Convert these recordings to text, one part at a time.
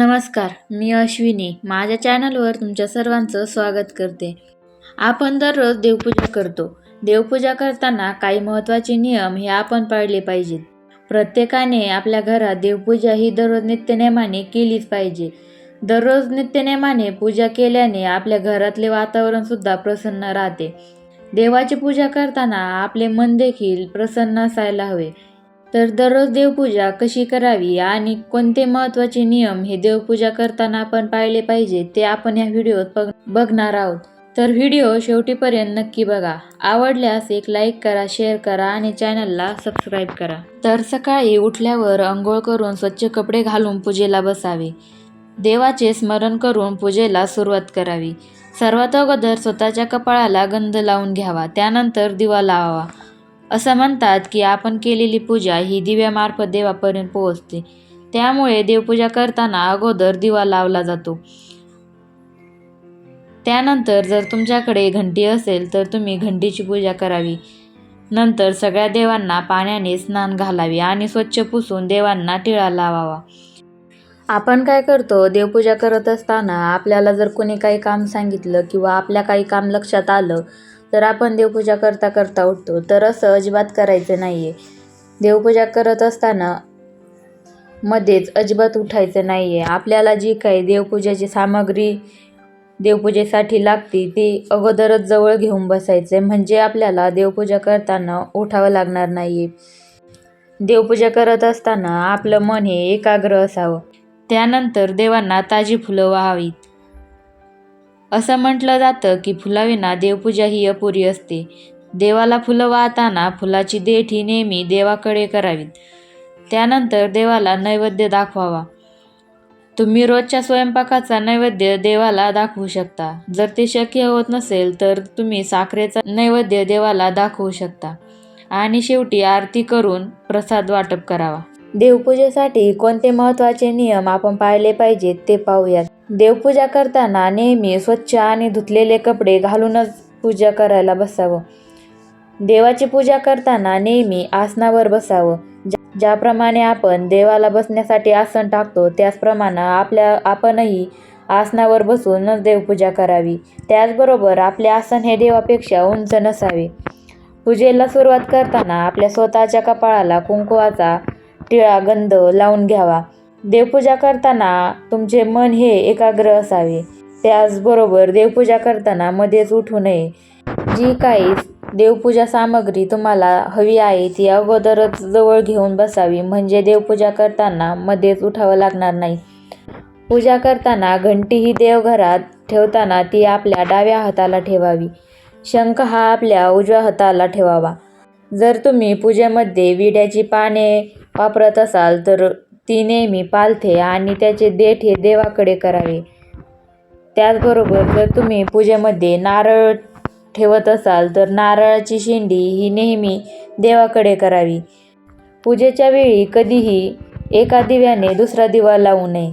नमस्कार मी अश्विनी. माझ्या चॅनलवर तुमच्या सर्वांचं स्वागत करते. आपण दररोज देवपूजा करतो. देवपूजा करताना काही महत्त्वाचे नियम हे आपण पाळले पाहिजेत. प्रत्येकाने आपल्या घरात देवपूजा ही दररोज नित्यनेमाने केलीच पाहिजे. दररोज नित्यनेमाने पूजा केल्याने आपल्या घरातले वातावरणसुद्धा प्रसन्न राहते. देवाची पूजा करताना आपले मन देखील प्रसन्न असायला हवे. तर दररोज देवपूजा कशी करावी आणि कोणते महत्त्वाचे नियम हे देवपूजा करताना आपण पाळले पाहिजे ते आपण या व्हिडिओत बघणार आहोत. तर व्हिडिओ शेवटीपर्यंत नक्की बघा. आवडल्यास एक लाईक करा शेअर करा आणि चॅनलला सबस्क्राईब करा. तर सकाळी उठल्यावर अंघोळ करून स्वच्छ कपडे घालून पूजेला बसावे. देवाचे स्मरण करून पूजेला सुरुवात करावी. सर्वात अगोदर स्वतःच्या कपाळाला गंध लावून घ्यावा. त्यानंतर दिवा लावावा. असं म्हणतात की आपण केलेली पूजा ही दिव्यामार्फत देवापर्यंत पोहोचते. त्यामुळे देवपूजा करताना अगोदर दिवा लावला जातो. त्यानंतर जर तुमच्याकडे घंटी असेल तर तुम्ही घंटीची पूजा करावी. नंतर सगळ्या देवांना पाण्याने स्नान घालावे आणि स्वच्छ पुसून देवांना टिळा लावावा. आपण काय करतो? देवपूजा करत असताना आपल्याला जर कोणी काही काम सांगितलं किंवा आपल्या काही काम लक्षात आलं तर आपण देवपूजा करता करता उठतो. तर असं अजिबात करायचं नाही आहे देवपूजा करत असताना मध्येच अजिबात उठायचं नाही आहे आपल्याला जी काही देवपूजेची सामग्री देवपूजेसाठी लागते ती अगोदरच जवळ घेऊन बसायचं आहे म्हणजे आपल्याला देवपूजा करताना उठावं लागणार नाही आहे देवपूजा करत असताना आपलं मन हे एकाग्र असावं. त्यानंतर देवांना ताजी फुलं व्हावीत. असं म्हटलं जातं की फुलाविना देवपूजा ही अपुरी असते. देवाला फुलं वाहताना फुलाची देठ ही नेहमी देवाकडे करावीत. त्यानंतर देवाला नैवेद्य दाखवावा. तुम्ही रोजच्या स्वयंपाकाचा नैवेद्य देवाला दाखवू शकता. जर ते शक्य होत नसेल तर तुम्ही साखरेचा नैवेद्य देवाला दाखवू शकता. आणि शेवटी आरती करून प्रसाद वाटप करावा. देवपूजेसाठी कोणते महत्त्वाचे नियम आपण पाळले पाहिजेत ते पाहूयात. देवपूजा करताना नेहमी स्वच्छ आणि धुतलेले कपडे घालूनच पूजा करायला बसावं. देवाची पूजा करताना नेहमी आसनावर बसावं. ज्याप्रमाणे आपण देवाला बसण्यासाठी आसन टाकतो त्याचप्रमाणे आपल्या आपणही आसनावर बसूनच देवपूजा करावी. त्याचबरोबर आपले आसन हे देवापेक्षा उंच नसावे. पूजेला सुरुवात करताना आपल्या स्वतःच्या कपाळाला कुंकुवाचा टिळा गंध लावून घ्यावा. देवपूजा करताना तुमचे मन हे एकाग्र असावे. त्याचबरोबर देवपूजा करताना मध्येच उठू नये. जी काही देवपूजा सामग्री तुम्हाला हवी आहे ती अगोदरच जवळ घेऊन बसावी. म्हणजे देवपूजा करताना मध्येच उठावं लागणार नाही. पूजा करताना घंटी ही देवघरात ठेवताना ती आपल्या डाव्या हाताला ठेवावी. शंख हा आपल्या उजव्या हाताला ठेवावा. जर तुम्ही पूजेमध्ये विड्याची पाने वापरत असाल तर ती नेहमी पालथे आणि त्याचे देठ हे देवाकडे करावे. त्याचबरोबर जर तुम्ही पूजेमध्ये नारळ ठेवत असाल तर नारळाची शेंडी ही नेहमी देवाकडे करावी. पूजेच्या वेळी कधीही एका दिव्याने दुसरा दिवा लावू नये.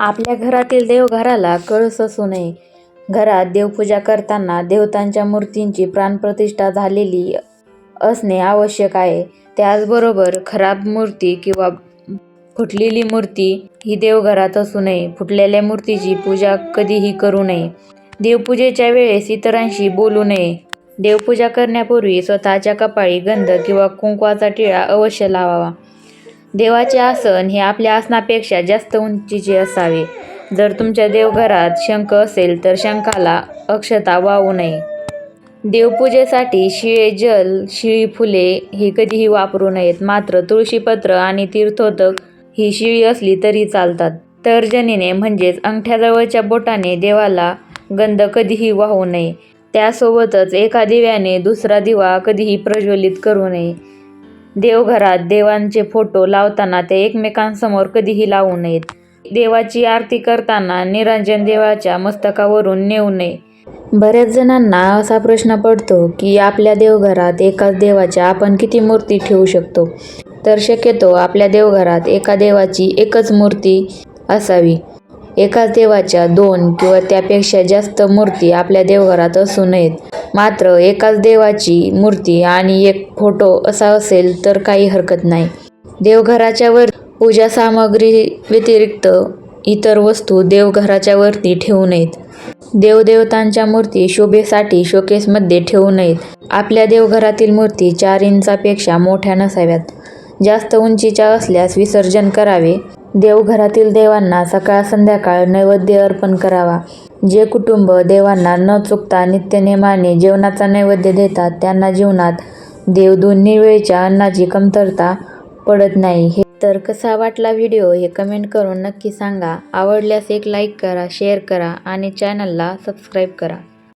आपल्या घरातील देवघराला कळस असू नये. घरात देवपूजा करताना देवतांच्या मूर्तींची प्राणप्रतिष्ठा झालेली असणे आवश्यक आहे. त्याचबरोबर खराब मूर्ती किंवा फुटलेली मूर्ती ही देवघरात असू नये. फुटलेल्या मूर्तीची पूजा कधीही करू नये. देवपूजेच्या वेळेस इतरांशी बोलू नये. देवपूजा करण्यापूर्वी स्वतःच्या कपाळी गंध किंवा कुंकवाचा टिळा अवश्य लावावा. देवाचे आसन हे आपल्या आसनापेक्षा जास्त उंचीचे असावे. जर तुमच्या देवघरात शंख असेल तर शंखाला अक्षता वाहू नये. देवपूजेसाठी शिळे जल शिळी फुले ही कधीही वापरू नयेत. मात्र तुळशीपत्र आणि तीर्थोदक ही शिळी असली तरी चालतात. तर्जनीने म्हणजेच अंगठ्याजवळच्या बोटाने देवाला गंध कधीही वाहू नये. त्यासोबतच एका दिव्याने दुसरा दिवा कधीही प्रज्वलित करू नये. देवघरात देवांचे फोटो लावताना ते एकमेकांसमोर कधीही लावू नयेत. देवाची आरती करताना निरंजन देवाच्या मस्तकावरून नेऊ नये. बऱ्याच जणांना असा प्रश्न पडतो की आपल्या देवघरात एकाच देवाच्या आपण किती मूर्ती ठेवू शकतो? तर शक्यतो आपल्या देवघरात एका देवाची एकच मूर्ती असावी. एकाच देवाच्या दोन किंवा त्यापेक्षा जास्त मूर्ती आपल्या देवघरात असू नयेत. मात्र एकाच देवाची मूर्ती आणि एक फोटो असा असेल तर काही हरकत नाही. देवघराच्या वर पूजा सामग्री व्यतिरिक्त इतर वस्तू देवघराच्या वरती ठेवू नयेत. देवदेवतांच्या मूर्ती शोभेसाठी शोकेसमध्ये ठेवू नयेत. आपल्या देवघरातील मूर्ती चार इंचापेक्षा मोठ्या नसाव्यात. जास्त उंचीच्या असल्यास विसर्जन करावे. देवघरातील देवांना सकाळ संध्याकाळ नैवेद्य अर्पण करावा. जे कुटुंब देवांना न चुकता नित्यनेमाने जेवणाचा नैवेद्य देतात त्यांना जीवनात देव दोन्ही वेळच्या अन्नाची कमतरता पडत नाही हे तर कसा वाटला व्हिडिओ हे कमेंट करून नक्की सांगा. आवडल्यास एक लाईक करा शेअर करा आणि चॅनलला सबस्क्राईब करा.